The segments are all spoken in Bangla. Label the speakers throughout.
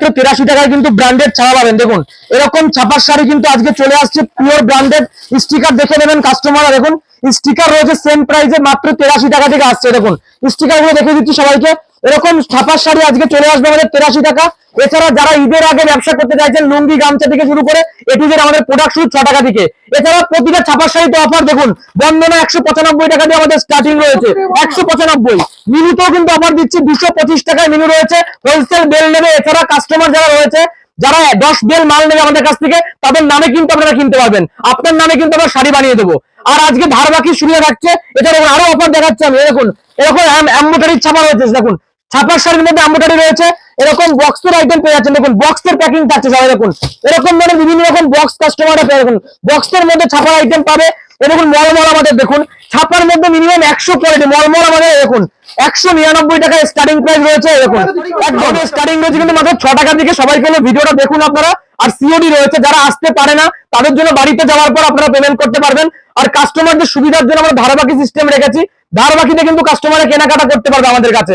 Speaker 1: মাত্র তেরাশি টাকায় কিন্তু ব্র্যান্ডেড ছাড়া পাবেন। দেখুন, এরকম ছাপার শাড়ি কিন্তু আজকে চলে আসছে পিওর ব্র্যান্ডেড স্টিকার দেখে নেবেন কাস্টমাররা দেখুন স্টিকার রয়েছে সেম প্রাইসে মাত্র তেরাশি টাকা থেকে আসছে। দেখুন স্টিকারগুলো দেখে দিচ্ছি সবাইকে। এরকম ছাপার শাড়ি আজকে চলে আসবে আমাদের তেরাশি টাকা। এছাড়া যারা ঈদের আগে ব্যবসা করতে চাইছেন, লুঙ্গি, গামছা থেকে শুরু করে এটু জেড আমাদের প্রোডাক্ট শুরু ছ টাকা থেকে। এছাড়া প্রতিটা ছাপার শাড়িতে অফার দেখুন বন্ধনা একশো পঁচানব্বই টাকা দিয়ে আমাদের স্টার্টিং রয়েছে। একশো পঁচানব্বই। মিনুতেও কিন্তু অফার দিচ্ছি, দুশো পঁচিশ টাকায় মিনু রয়েছে। হোলসেল বেল নেবে, এছাড়া কাস্টমার যারা রয়েছে, যারা দশ বেল মাল নেবে আমাদের কাছ থেকে, তাদের নামে কিন্তু আপনারা কিনতে পারবেন। আপনার নামে কিন্তু আমরা শাড়ি বানিয়ে দেবো। আর আজকে ধার বাকি সুবিধা থাকছে এটা আরও অফার দেখাচ্ছে আমি দেখুন, এরকম ছাপা রয়েছে, দেখুন। ছাপার শাড়ির মধ্যে অ্যাম্বোটারি রয়েছে। এরকম বক্সের আইটেম পেয়ে যাচ্ছেন। দেখুন বক্সের প্যাকিং থাকছে সবাই দেখুন। এরকম মানে বিভিন্ন রকম বক্স কাস্টমাররা পেয়ে দেখুন বক্সের মধ্যে ছাপার আইটেম পাবে। এ দেখুন, মলমল আমাদের দেখুন। ছাপার মধ্যে মিনিমাম একশো কোয়ালিটি মলমল আমাদের দেখুন, একশো নিরানব্বই টাকায় স্টার্টিং প্রাইস রয়েছে দেখুন। একদম স্টার্টিং রয়েছে, কিন্তু মাত্র ছ টাকা থেকে সবাই পেলে ভিডিওটা দেখুন আপনারা। আর সিওডি রয়েছে, যারা আসতে পারে না, তাদের জন্য বাড়িতে যাওয়ার পর আপনারা পেমেন্ট করতে পারবেন। আর কাস্টমারদের সুবিধার জন্য আমরা ধারাবাকি সিস্টেম রেখেছি। ধারাবাকিতে কিন্তু কাস্টমাররা কেনাকাটা করতে পারবে আমাদের কাছে।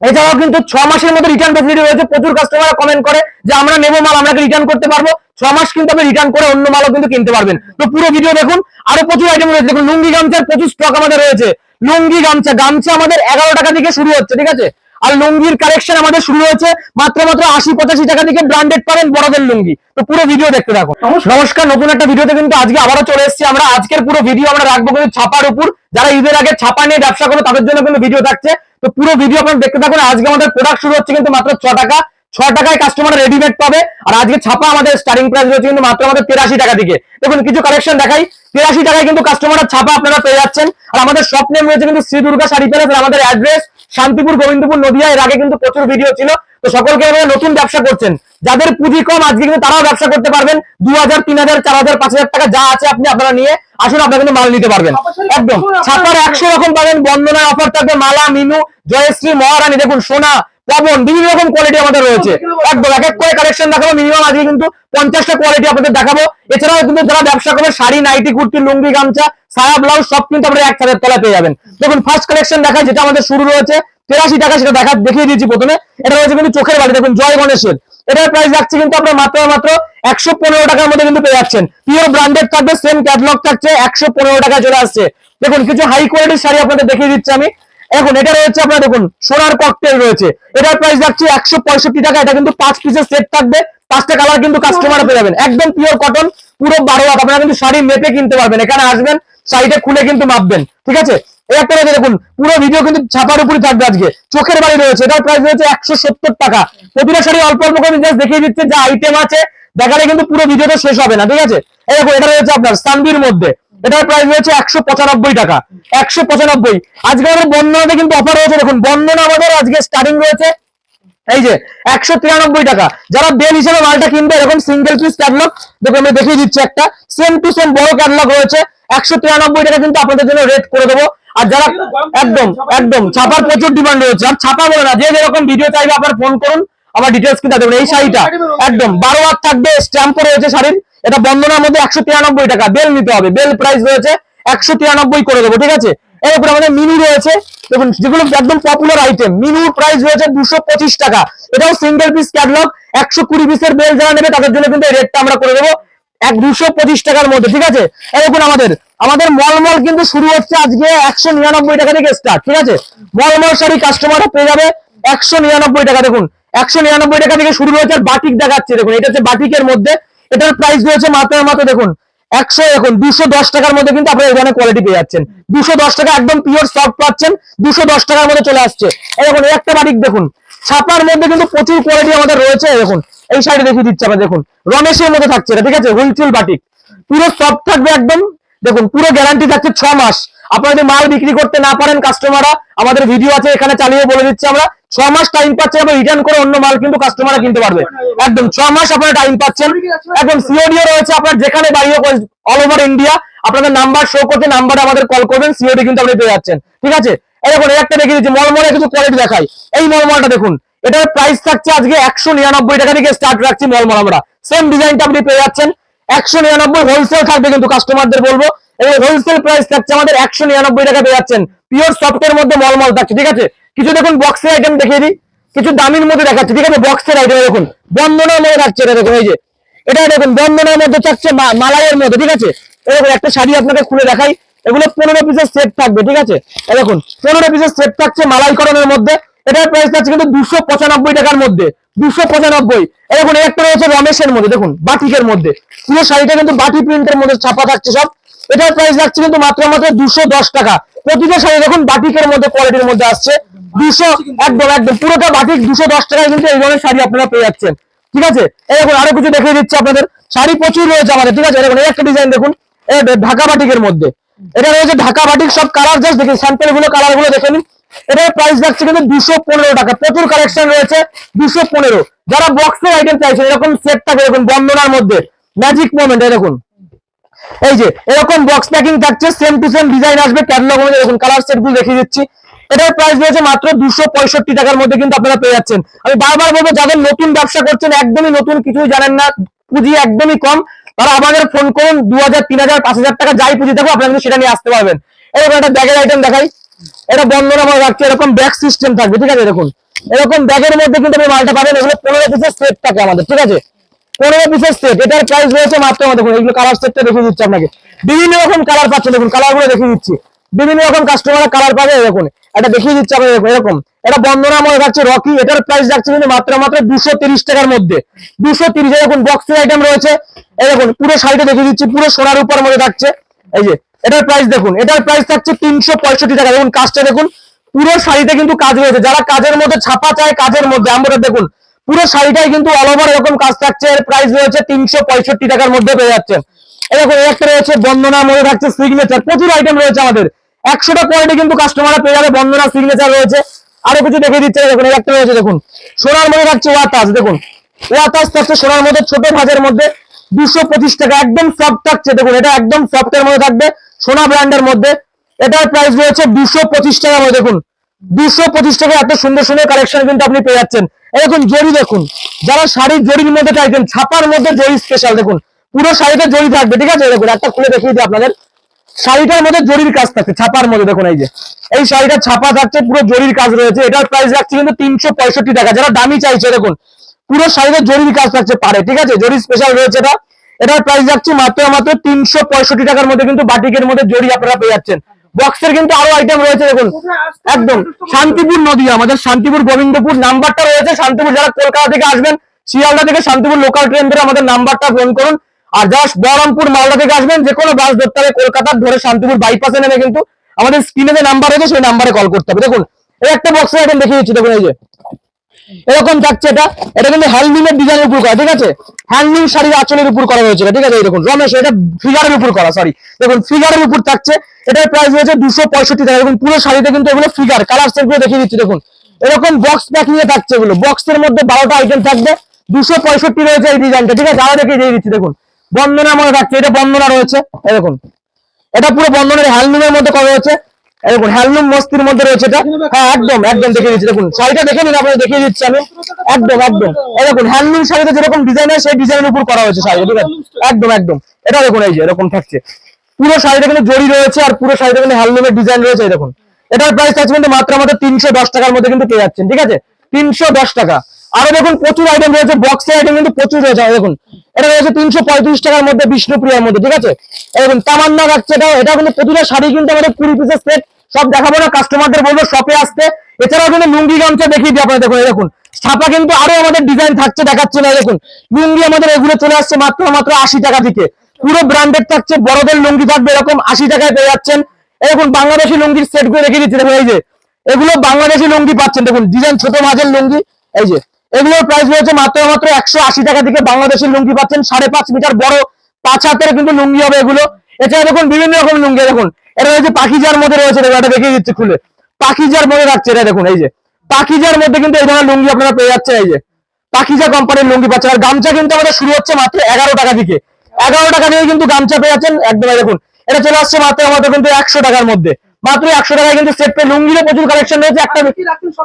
Speaker 1: এছাড়াও কিন্তু ছ মাসের মধ্যে রিটার্ন ফেসিলিটি রয়েছে। প্রচুর কাস্টমার কমেন্ট করে যে আমরা নেব মাল আমরা রিটার্ন করতে পারব? ছ মাস কিন্তু আপনি রিটার্ন করে অন্য মালও কিন্তু কিনতে পারবেন। তো পুরো ভিডিও দেখুন আরও প্রচুর আইটেম রয়েছে। দেখুন লুঙ্গি গামছার প্রচুর স্টক আমাদের রয়েছে। লুঙ্গি গামছা গামছা আমাদের এগারো টাকা থেকে শুরু হচ্ছে ঠিক আছে? আর লুঙ্গির কালেকশন আমাদের শুরু হয়েছে মাত্র মাত্র আশি পঁচাশি টাকা থেকে ব্র্যান্ডেড পাবেন বড়দের লুঙ্গি। তো পুরো ভিডিও দেখতে থাকো নমস্কার। নতুন একটা ভিডিওতে কিন্তু আজকে আবারও চলে এসেছি আমরা। আজকের পুরো ভিডিও আমরা রাখব কিন্তু ছাপার উপর। যারা ঈদের আগে ছাপা নিয়ে ব্যবসা করবে তাদের জন্য কিন্তু ভিডিও থাকছে। তো পুরো ভিডিও আপনারা দেখতে থাকুন। আজকে আমাদের প্রোডাক্ট শুরু হচ্ছে কিন্তু মাত্র ছ টাকা। ছ টাকায় কাস্টমার রেডিমেড পাবে। আর আজকে ছাপা আমাদের স্টার্টিং প্রাইস রয়েছে কিন্তু মাত্র আমাদের তেরাশি টাকা থেকে দেখুন, কিছু কালেকশন দেখাই। তেরাশি টাকায় কিন্তু কাস্টমার ছাপা আপনারা পেয়ে যাচ্ছেন। আর আমাদের শপ নেম রয়েছে কিন্তু শ্রী দুর্গা শাড়ি প্যালেস আর আমাদের অ্যাড্রেস শান্তিপুর, গোবিন্দপুর, নদিয়া। এর আগে কিন্তু প্রচুর ভিডিও ছিল। তো সকলকে আপনারা নতুন ব্যবসা করছেন। যাদের পুঁজি কম, আজকে কিন্তু তারাও ব্যবসা করতে পারবেন। দু হাজার তিন হাজার চার হাজার পাঁচ হাজার টাকা যা আছে আপনি আপনারা নিয়ে আসুন, আপনারা কিন্তু মাল নিতে পারবেন। একদম। ছাপার একশো রকম পাবেন, বন্দনায় অফার থাকবে, মালা, মিনু, জয়শ্রী, মহারানী, দেখুন, সোনা পবন বিভিন্ন রকম কোয়ালিটি আমাদের রয়েছে। একদম, এক এক করে কালেকশন দেখাবো মিনিমাম আজকে কিন্তু পঞ্চাশটা কোয়ালিটি আপনাদের দেখাবো। এছাড়াও কিন্তু যারা ব্যবসা করবে শাড়ি, নাইটি, কুর্তি, লুঙ্গি, গামছা সায়া ব্লাউজ, সব কিন্তু আপনারা এক ছাদের তলায় পেয়ে যাবেন। দেখুন ফার্স্ট কালেকশন দেখায় যেটা আমাদের শুরু রয়েছে তেরাশি টাকা সেটা দেখা দেখিয়ে দিয়েছি প্রথমে। এটা রয়েছে কিন্তু চোখের বাড়ি দেখুন, জয় গণেশের। এটার প্রাইস যাচ্ছে কিন্তু আপনার মাত্র মাত্র একশো পনেরো টাকার মধ্যে কিন্তু পেয়ে যাচ্ছেন। পিওর ব্র্যান্ডেড থাকবে সেম ক্যাটলগ থাকছে, একশো পনেরো টাকা চলে আসছে। দেখুন, কিছু হাই কোয়ালিটির শাড়ি আপনাদের দেখিয়ে দিচ্ছি আমি। এখন এটা রয়েছে আপনার, দেখুন, সোনার ককটেল রয়েছে। এটার প্রাইস যাচ্ছে একশো পঁয়ষট্টি টাকা। এটা কিন্তু পাঁচ পিসের সেট থাকবে। পাঁচটা কালার কিন্তু কাস্টমার পেয়ে যাবেন। একদম পিওর কটন পুরো বারো আপনারা কিন্তু শাড়ি মেপে কিনতে পারবেন। এখানে আসবেন, শাড়িটা খুলে কিন্তু মাপবেন। ঠিক আছে? রয়েছে দেখুন, পুরো ভিডিও কিন্তু ছাপার উপরই থাকবে আজকে। চোখের বাড়ি রয়েছে, এটার প্রাইস রয়েছে একশো সত্তর টাকা। প্রতিটা শাড়ি অল্প অল্প করে জাস্ট দেখিয়ে দিচ্ছে, যে আইটেম আছে, দেখালে কিন্তু পুরো ভিডিওটা শেষ হবে না, ঠিক আছে? দেখুন, এটা রয়েছে আপনার সানবির মধ্যে। এটার প্রাইস রয়েছে একশো পঁচানব্বই টাকা, একশো পঁচানব্বই। আজকে আমাদের বন্ধনাতে কিন্তু অফার রয়েছে, দেখুন বন্ধনা আমাদের আজকে স্টার্টিং রয়েছে। এই যে, একশো তিরানব্বই টাকা। যারা বেল হিসেবে মালটা কিনবে, এরকম সিঙ্গেল পিস ক্যাটলগ দেখুন, আমি দেখিয়ে দিচ্ছি একটা। সেম টু সেম বড় ক্যাটলগ রয়েছে, একশো তিরানব্বই টাকা কিন্তু আপনাদের জন্য রেট করে দেবো। আর যারা একদম একদম ছাপার প্রচুর ডিমান্ড রয়েছে। আর ছাপা বলে না যে যেরকম ভিডিও চাইবে আপনার ফোন করুন আমার ডিটেলস কিনতে দেবেন। এই শাড়িটা একদম বারো হাত থাকবে স্ট্যাম্পও রয়েছে শাড়ির। এটা বন্ধনার মধ্যে একশো তিরানব্বই টাকা বেল নিতে হবে বেল প্রাইস রয়েছে একশো তিরানব্বই করে দেবো ঠিক আছে? এরপর আমাদের মিনি রয়েছে। দেখুন যেগুলো একদম পপুলার আইটেম মিনুর প্রাইস রয়েছে দুশো পঁচিশ টাকা। এটাও সিঙ্গেল পিস ক্যাটলগ একশো কুড়ি পিসের বেল যারা নেবে তাদের জন্য কিন্তু এই রেটটা আমরা করে দেবো। এক দুশো পঁচিশ টাকার মধ্যে ঠিক আছে? এরকম আমাদের আমাদের মলমল কিন্তু শুরু হচ্ছে আজকে একশো নিরানব্বই টাকা থেকে স্টার্ট ঠিক আছে? মলমল শাড়ি কাস্টমাররা পেয়ে যাবে একশো নিরানব্বই টাকা। দেখুন, একশো নিরানব্বই টাকা থেকে শুরু হয়েছে বাটিক দেখাচ্ছে, দেখুন, এটা হচ্ছে বাটিকের মধ্যে। এটার প্রাইস রয়েছে মাত্র মাত্র, দেখুন, একশো এখন দুশো দশ টাকার মধ্যে কিন্তু আপনারা এখানে কোয়ালিটি পেয়ে যাচ্ছেন। দুশো দশ টাকা একদম পিওর সফট পাচ্ছেন, দুশো দশ টাকার মধ্যে চলে আসছে। দেখুন একটা বাটিক দেখুন, ছাপার মধ্যে কিন্তু প্রচুর কোয়ালিটি আমাদের রয়েছে দেখুন, এই সাইডে দেখিয়ে দিচ্ছে আমরা, দেখুন, রমেশের মধ্যে থাকছে এটা, ঠিক আছে হুইলচুল বাটিক পুরো সফট থাকবে একদম দেখুন, পুরো গ্যারান্টি থাকছে ছ মাস। আপনারা যদি মাল বিক্রি করতে না পারেন কাস্টমাররা আমাদের ভিডিও আছে, এখানে চালিয়ে বলে দিচ্ছি আমরা। ছ মাস টাইম পাচ্ছেন আবার রিটার্ন করে অন্য মাল কিন্তু কাস্টমাররা কিনতে পারবে। একদম, ছ মাস আপনারা টাইম পাচ্ছেন। একদম সিওডিও রয়েছে, আপনার যেখানে বাড়ি হোক অল ওভার ইন্ডিয়া আপনাদের নাম্বার শো করতে নাম্বারে আমাদের কল করবেন সিওডি কিন্তু আপনি পেয়ে যাচ্ছেন। ঠিক আছে? এই একটা দেখিয়ে দিচ্ছি, মলমলে কিছু কোয়ালিটি দেখাই। এই মলমলটা দেখুন, এটার প্রাইস থাকছে আজকে একশো নিরানব্বই টাকা থেকে স্টার্ট রাখছি মলমল আমরা। সেম ডিজাইনটা আপনি পেয়ে যাচ্ছেন। একশো নিরানব্বই হোলসেল থাকবে কিন্তু কাস্টমারদের বলব। এবং হোলসেল প্রাইস থাকছে আমাদের একশো নিরানব্বই টাকা পেয়ে যাচ্ছেন। পিওর সফটের মধ্যে মলমল থাকছে, ঠিক আছে? কিছু দেখুন বক্সের আইটেম দেখিয়ে দিই। কিছু দামির মধ্যে দেখাচ্ছে, ঠিক আছে? বক্সের আইটেম দেখুন। বন্ধনের মধ্যে থাকছে এটা, দেখুন, এই যে। এটা দেখুন বন্ধনের মধ্যে থাকছে মালাইয়ের মধ্যে, ঠিক আছে? এরকম একটা শাড়ি আপনাকে খুলে দেখাই। এগুলো পনেরো পিসের সেট থাকবে, ঠিক আছে? দেখুন, পনেরো পিসের সেট থাকছে মালাইকরণের মধ্যে। এটার প্রাইস থাকছে কিন্তু দুশো পঁচানব্বই টাকার মধ্যে, দুশো পঁচানব্বই। এই একটা রয়েছে রমেশের মধ্যে, দেখুন, বাটিকের মধ্যে। পুরো শাড়িটা কিন্তু বাটি প্রিন্টের মধ্যে ছাপা থাকছে সব। এটার প্রাইস লাগছে কিন্তু মাত্র মাত্র দুশো দশ টাকা। প্রতিটা শাড়ি দেখুন, বাটিকের মধ্যে কোয়ালিটির মধ্যে আসছে। দুশো, একদম একদম, পুরোটা বাটিক দুশো দশ টাকায় কিন্তু এই ধরনের শাড়ি আপনারা পেয়ে যাচ্ছেন। ঠিক আছে? এরকম আরও কিছু দেখিয়ে দিচ্ছে আপনাদের। শাড়ি প্রচুর রয়েছে আমাদের, ঠিক আছে? এই একটা ডিজাইন দেখুন। ঢাকা বাটিকের মধ্যে। এটা রয়েছে ঢাকা বাটিক, সব কালার জাস্ট দেখুন স্যাম্পেলগুলো কালারগুলো দেখে নিন। এটার প্রাইস যাচ্ছে কিন্তু দুশো পনেরো টাকা। প্রচুর কালেকশন রয়েছে, দুশো পনেরো। যারা বক্সের আইটেম চাইছে এরকম সেট থাকে, এরকম বন্দনার মধ্যে ম্যাজিক মোমেন্ট এরকম এই যে, এরকম বক্স প্যাকিং থাকছে সেম টু সেম ডিজাইন আসবে ক্যাটালগ অনুযায়ী। দেখুন কালার সেটগুলো দেখিয়ে দিচ্ছি। এটার প্রাইস রয়েছে মাত্র দুশো পঁয়ষট্টি টাকার মধ্যে কিন্তু আপনারা পেয়ে যাচ্ছেন। আমি বারবার বলব, যাদের নতুন ব্যবসা করছেন, একদমই নতুন কিছুই জানেন না, পুঁজি একদমই কম, তারা আমাদের ফোন করুন দু হাজার তিন হাজার পাঁচ হাজার টাকা যাই পুঁজি থাকো আপনারা কিন্তু সেটা নিয়ে আসতে পারবেন। এরকম একটা ব্যাগের আইটেম দেখাই। এটা বন্ধন আমার রাখছে, এরকম ব্যাগ সিস্টেম থাকবে, ঠিক আছে? দেখুন, এরকম ব্যাগের মধ্যে কিন্তু আপনি মালটা পাবেন, এগুলো পনেরো পিসের সেট থাকে আমাদের, ঠিক আছে? পনেরো পিসের সেট এটার প্রাইস রয়েছে মাত্র আমার দেখুন, এগুলো কালার সেটটা দেখিয়ে দিচ্ছি আপনাকে। বিভিন্ন রকম কালার পাচ্ছেন, দেখুন কালারগুলো দেখিয়ে দিচ্ছি। বিভিন্ন রকম কাস্টমার কালার পাবে, দেখুন, এটা দেখিয়ে দিচ্ছি আপনাকে, দেখুন, এরকম। এটা বন্ধনা মনে থাকছে রকি এটার প্রাইস রাখছে কিন্তু মাত্র মাত্র দুশো তিরিশ টাকার মধ্যে। দুশো তিরিশ, এরকম বক্সের আইটেম রয়েছে। এরকম পুরো শাড়িটা দেখিয়ে দিচ্ছি, পুরো সোনার উপর মধ্যে থাকছে। এই যে এটার প্রাইস দেখুন, এটার প্রাইস থাকছে তিনশো পঁয়ষট্টি টাকা। দেখুন, কাজটা দেখুন, পুরো শাড়িতে কিন্তু কাজ রয়েছে। যারা কাজের মধ্যে ছাপা চায়, কাজের মধ্যে আমরা দেখুন, পুরো শাড়িটাই কিন্তু অল ওভার এরকম কাজ থাকছে। এর প্রাইস রয়েছে তিনশো পঁয়ষট্টি টাকার মধ্যে পেয়ে যাচ্ছেন। এরকম একটা রয়েছে বন্দনা মধ্যে থাকছে সিগনেচার প্রচুর আইটেম রয়েছে আমাদের। একশোটা কোয়ালিটি কিন্তু কাস্টমাররা পেয়ে যাবে বন্দনা সিগনেচার রয়েছে। আরও কিছু দেখে দিচ্ছে দেখুন একটা রয়েছে, দেখুন। সোনার মধ্যে থাকছে ওয়াতাস দেখুন। ওয়াতাস থাকছে সোনার মধ্যে, ছোট ভাজের মধ্যে দুশো পঁচিশ টাকা, একদম সফট থাকছে, দেখুন, এটা একদম সফটের মধ্যে থাকবে। সোনা ব্র্যান্ডের মধ্যে। এটার প্রাইস রয়েছে দুশো পঁচিশ টাকা মধ্যে দেখুন। দুশো পঁচিশ টাকা এত সুন্দর সুন্দর কালেকশন কিন্তু আপনি পেয়ে যাচ্ছেন। এরকম জরি দেখুন। যারা শাড়ির জরির মধ্যে চাইছেন ছাপার মধ্যে জরি স্পেশাল দেখুন। পুরো শাড়িতে জরি থাকবে, ঠিক আছে? দেখুন, একটা খুলে দেখিয়ে দিই আপনাদের। শাড়িটার মধ্যে জরির কাজ থাকছে, ছাপার মধ্যে, দেখুন, এই যে। এই শাড়িটা ছাপা থাকছে, পুরো জরির কাজ রয়েছে। এটার প্রাইস রাখছে কিন্তু তিনশো পঁয়ষট্টি টাকা। যারা দামি চাইছে, দেখুন, পুরো শাড়িতে জরির কাজ থাকছে পারে ঠিক আছে? জরি স্পেশাল রয়েছে এটা। এটার প্রাইস যাচ্ছে মাত্র মাত্র তিনশো পঁয়ষট্টি টাকার মধ্যে কিন্তু বাটিকের মধ্যে জরি আপনারা পেয়ে যাচ্ছেন। বক্সের কিন্তু আরও আইটেম রয়েছে, দেখুন। একদম, শান্তিপুর নদী আমাদের শান্তিপুর, গোবিন্দপুর, নাম্বারটা রয়েছে শান্তিপুর, যারা কলকাতা থেকে আসবেন, শিয়ালদা থেকে শান্তিপুর লোকাল ট্রেন ধরে আমাদের নাম্বারটা ফোন করুন। আর যারা বহরমপুর, মালদা থেকে আসবেন, যে কোনো বাস ধরতে হবে কলকাতার ধরে শান্তিপুর বাইপাসে নেমে কিন্তু আমাদের স্ক্রিনে যে নাম্বার রয়েছে, সেই নাম্বারে কল করতে হবে। দেখুন একটা বক্সের আইটেম দেখিয়ে দিচ্ছি, দেখুন এই যে। এরকম থাকছে এটা। এটা কিন্তু হ্যান্ডলুমের ডিজাইনের উপর করা, ঠিক আছে? হ্যান্ডলুম শাড়ির আঁচলের উপর করা হয়েছে ঠিক আছে? দেখুন, রমেশ, এটা ফিগারের উপর করা সরি দেখুন ফিগারের উপর থাকছে, এটার প্রাইস রয়েছে দুশো পঁয়ষট্টি টাকা। দেখুন, পুরো শাড়িতে কিন্তু এগুলো ফিগার কালার সেটগুলো দেখিয়ে দিচ্ছি, দেখুন। এরকম বক্স প্যাকিং এ থাকছে এগুলো। বক্সের মধ্যে বারোটা আইটেম থাকবে, দুশো পঁয়ষট্টি রয়েছে এই ডিজাইনটা ঠিক আছে? আরও দেখিয়ে দিয়ে দিচ্ছি, দেখুন। বন্দনা মনে থাকছে, এটা বন্দনা রয়েছে দেখুন। এটা পুরো বন্ধনের হ্যান্ডলুমের মধ্যে করা হয়েছে দেখুন হ্যান্ডলুম মস্তির মধ্যে রয়েছে এটা। হ্যাঁ একদম একদম দেখিয়ে দিচ্ছি দেখুন। শাড়িটা দেখে নিন আপনাকে দেখিয়ে দিচ্ছি আমি। একদম একদম। এই দেখুন হ্যান্ডলুম শাড়িতে যেরকম ডিজাইন হয় সেই ডিজাইনের উপর করা হয়েছে শাড়ি ঠিক আছে? একদম একদম। এটা দেখুন এই যে এরকম থাকছে। পুরো শাড়িটা কিন্তু জরি রয়েছে আর পুরো শাড়িটা কিন্তু হ্যান্ডলুমের ডিজাইন রয়েছে এই দেখুন। এটার প্রাইস আছে কিন্তু মাত্র আমাদের তিনশো দশ টাকার মধ্যে কিন্তু পেয়ে যাচ্ছেন ঠিক আছে? তিনশো দশ টাকা। আরও দেখুন প্রচুর আইটেম রয়েছে বক্সের আইটেম কিন্তু প্রচুর রয়েছে দেখুন। এটা রয়েছে তিনশো পঁয়ত্রিশ টাকার মধ্যে বিষ্ণুপ্রিয়ার মধ্যে ঠিক আছে? দেখুন তামান্না রাখছে এটা এটা কিন্তু প্রতিটা শাড়ি কিন্তু আমাদের কুড়ি পিসের সেট সব দেখাবো না কাস্টমারদের বলব শপে আসতে। এছাড়াও কিন্তু লুঙ্গি গামছা দেখিয়ে দিই আপনারা দেখুন দেখুন। ছাপা কিন্তু আরও আমাদের ডিজাইন থাকছে, দেখাচ্ছে না দেখুন। লুঙ্গি আমাদের এগুলো চলে আসছে মাত্র মাত্র আশি টাকা থেকে। পুরো ব্র্যান্ডেড থাকছে, বড়দের লুঙ্গি থাকবে এরকম আশি টাকায় পেয়ে যাচ্ছেন। এরকম বাংলাদেশি লুঙ্গির সেট করে রেখে দিচ্ছে, দেখুন, এই যে। এগুলো বাংলাদেশি লুঙ্গি পাচ্ছেন, দেখুন ডিজাইন ছোট মাঝের লুঙ্গি, এই যে। এগুলোর প্রাইস রয়েছে মাত্র মাত্র একশো আশি টাকা থেকে বাংলাদেশের লুঙ্গি পাচ্ছেন, সাড়ে পাঁচ মিটার বড়। পাঁচ হাতের কিন্তু লুঙ্গি হবে এগুলো। এছাড়া দেখুন, বিভিন্ন রকম লুঙ্গি, দেখুন। এটা রয়েছে পাখিজার মধ্যে রয়েছে দেখুন এটা দেখিয়ে দিচ্ছি খুলে। পাখিজার মধ্যে রাখছে এটা দেখুন এই যে। পাখিজার মধ্যে কিন্তু এই ধরনের লুঙ্গি আপনারা পেয়ে যাচ্ছে এই যে। পাখিজা কোম্পানির লুঙ্গি পাচ্ছেন। আর গামছা কিন্তু আমাদের শুরু হচ্ছে মাত্র এগারো টাকা থেকে। এগারো টাকা দিয়ে কিন্তু গামছা পেয়ে যাচ্ছেন একদম দেখুন এটা চলে আসছে মাত্র আমাদের কিন্তু একশো টাকার মধ্যে। মাত্র একশো টাকায় কিন্তু সেট পেয়ে লুঙ্গিরও প্রচুর কালেকশন রয়েছে একটা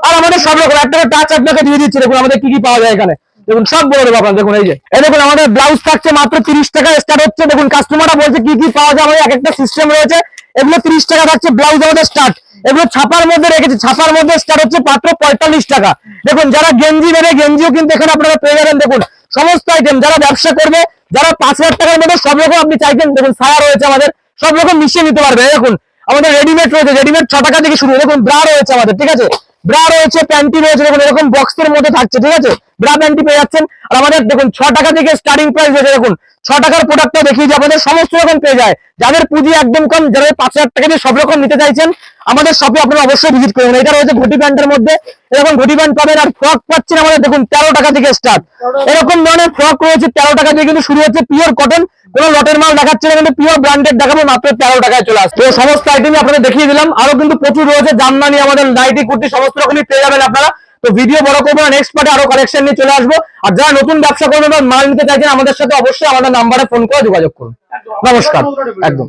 Speaker 1: আর আমাদের সব রকম একটা টাচ আপনাকে দিয়ে দিচ্ছি দেখুন আমাদের কি কি পাওয়া যায় এখানে। দেখুন সব বলে দেবো আপনার দেখুন এই যে। এই দেখুন আমাদের ব্লাউজ থাকছে মাত্র তিরিশ টাকা স্টার্ট হচ্ছে দেখুন কাস্টমাররা বলছে কি কি পাওয়া যায় আমাদের এক একটা সিস্টেম রয়েছে। এগুলো তিরিশ টাকা থাকছে ব্লাউজ আমাদের স্টার্ট এগুলো ছাপার মধ্যে রেখেছে, ছাপার মধ্যে স্টার্ট হচ্ছে মাত্র পঁয়তাল্লিশ টাকা। দেখুন, যারা গেঞ্জি নেবে, গেঞ্জিও কিন্তু এখানে আপনারা পেয়ে যাবেন, দেখুন। সমস্ত আইটেম যারা ব্যবসা করবে, যারা পাঁচ হাজার টাকার মধ্যে সব রকম আপনি চাইছেন, দেখুন, সায়া রয়েছে আমাদের, সব রকম মিশিয়ে নিতে পারবে দেখুন। আমাদের রেডিমেড রয়েছে রেডিমেড ছ টাকা থেকে শুরু, দেখুন ব্রা রয়েছে আমাদের, ঠিক আছে? ব্রা রয়েছে প্যান্টি রয়েছে, দেখুন, এরকম বক্সের মধ্যে থাকছে, ঠিক আছে? ব্রা পেয়ে যাচ্ছেন। আর আমাদের দেখুন, ছ টাকা থেকে স্টার্টিং প্রাইস রয়েছে। দেখুন, ছ টাকার প্রোডাক্টটা দেখিয়ে যে আমাদের সমস্ত রকম পেয়ে যায়। যাদের পুঁজি একদম কম, যারা পাঁচ হাজার টাকা দিয়ে সব রকম নিতে চাইছেন, আমাদের শপে আপনারা অবশ্যই ভিজিট করুন। এটা রয়েছে ঘটি প্যান্টের মধ্যে। এরকম ঘটি প্যান্ট পাবেন আর ফ্রক পাচ্ছেন আমাদের, দেখুন, তেরো টাকা থেকে স্টার্ট এরকম ধরনের ফ্রক রয়েছে, তেরো টাকা দিয়ে কিন্তু শুরু হচ্ছে পিওর কটন কোনো লটের মাল দেখাচ্ছে না, কিন্তু পিওর ব্র্যান্ডেড দেখাবো, মাত্র তেরো টাকায় চলে আসছে সমস্ত আইটেমই আপনাদের দেখিয়ে দিলাম। আরও কিন্তু প্রচুর রয়েছে, জামদানি, আমাদের নাইটি, কুর্তি, সমস্ত রকমই পেয়ে যাবেন আপনারা। তো ভিডিও বড় করব না নেক্সট পার্টে আরও কালেকশন নিয়ে চলে আসব। আর যারা নতুন ব্যবসা করবে বা মাল নিতে চাইছেন আমাদের সাথে অবশ্যই আমাদের নাম্বারে ফোন করে যোগাযোগ করুন। নমস্কার একদম।